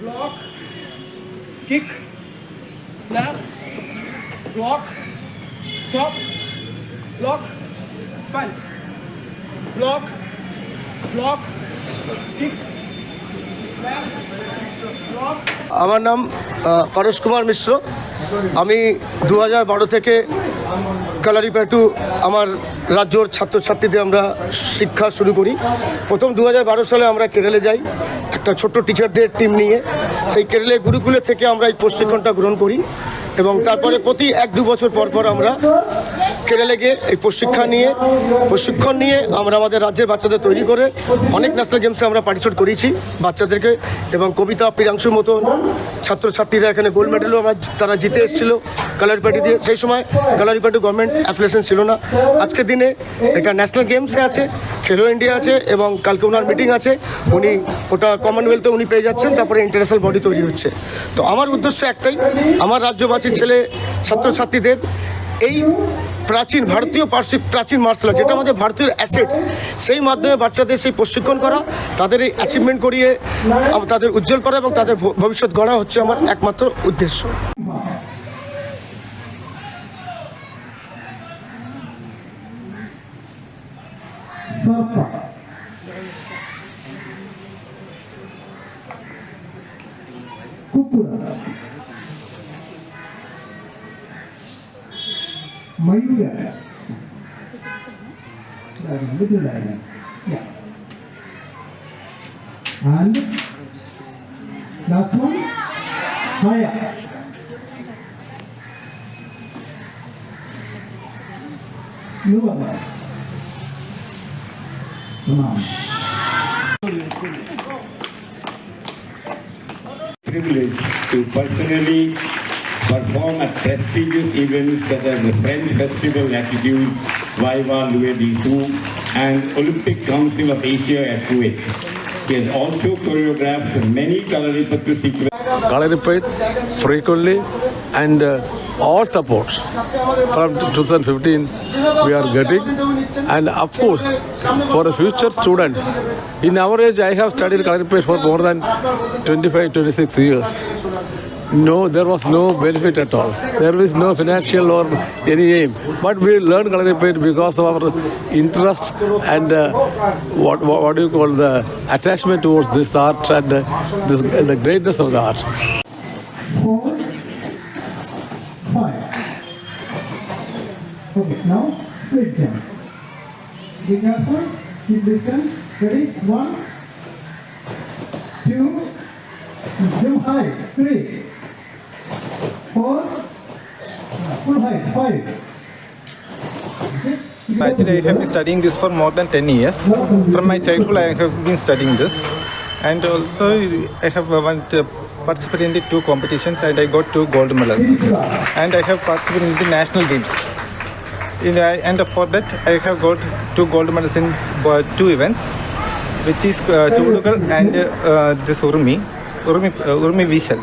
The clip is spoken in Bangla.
Block kick slap block chop block punch block block kick আমার নাম পারস কুমার মিশ্র। আমি দু হাজার বারো থেকে কালারিপ্যাটু আমার রাজ্যর ছাত্রছাত্রীদের আমরা শিক্ষা শুরু করি। প্রথম দু হাজার বারো সালে আমরা কেরালে যাই। একটা ছোট্ট টিচারদের টিম নিয়ে। সেই কেরালে গুরুকুলে থেকে আমরা এই প্রশিক্ষণটা গ্রহণ করি। এবং তারপরে প্রতি এক দু বছর পর পর আমরা কেরালে গিয়ে এই প্রশিক্ষণ নিয়ে প্রশিক্ষণ নিয়ে আমরা আমাদের রাজ্যের বাচ্চাদের তৈরি করে অনেক ন্যাশনাল গেমসে আমরা পার্টিসিপেট করেছি বাচ্চাদেরকে এবং কবিতা প্রিয়াংশুর মতন ছাত্রছাত্রীরা এখানে গোল্ড মেডেলও আমরা তারা জিতে এসেছিল কালারিপাটি দিয়ে। সেই সময় কালারিপাটি গভর্নমেন্ট অ্যাপ্লিকেশন ছিল না। আজকের দিনে এটা ন্যাশনাল গেমসে আছে, খেলো ইন্ডিয়া আছে এবং কালকে ওনার মিটিং আছে। উনি ওটা কমনওয়েলথে উনি পেয়ে যাচ্ছেন, তারপরে ইন্টারন্যাশনাল বডি তৈরি হচ্ছে। তো আমার উদ্দেশ্য একটাই, আমার রাজ্যবাসীর ছেলে, ছাত্রছাত্রীদের। এই প্রাচীন ভারতীয় পার্শ্বিক প্রাচীন মার্শাল আর্ট যেটা আমাদের ভারতীয় অ্যাসেটস সেই মাধ্যমে বাচ্চাদের সেই প্রশিক্ষণ করা, তাদের এই অ্যাচিভমেন্ট করিয়ে তাদের উজ্জ্বল করা এবং তাদের ভবিষ্যৎ গড়া হচ্ছে আমার একমাত্র উদ্দেশ্য. mayuga middle area. Yeah. And last one, fire. Move on. Come on. Privilege to personally perform at prestigious events such as the French Festival Latitude, Viva Louis and Olympic Council of Asia at Kuwait. He has also choreographed many Kalaripattu sequences. Frequently and uh, all supports from 2015 we are getting and of course for the future students in our age I have studied Kalaripayat for more than 25 26 years no there was no benefit at all There was no financial or any aim but we learned Kalaripayat because of our interest and uh, what, what what do you call the attachment towards this art and uh, this, the greatness of the art five. Okay, now split jump. Be careful, keep distance. Ready? One, two, jump high. Three, four, full height. Five. Okay? Actually, I have been studying this for more than 10 years. From my childhood, I have been studying this. And also, I have went, uh, participated in the two competitions and I got two gold medals. And I have participated in the national games. In, uh, and for that, I have got two gold medals in uh, two events, which is uh, Chudugal and uh, this Urumi, Urumi, uh, Urumi Vishal.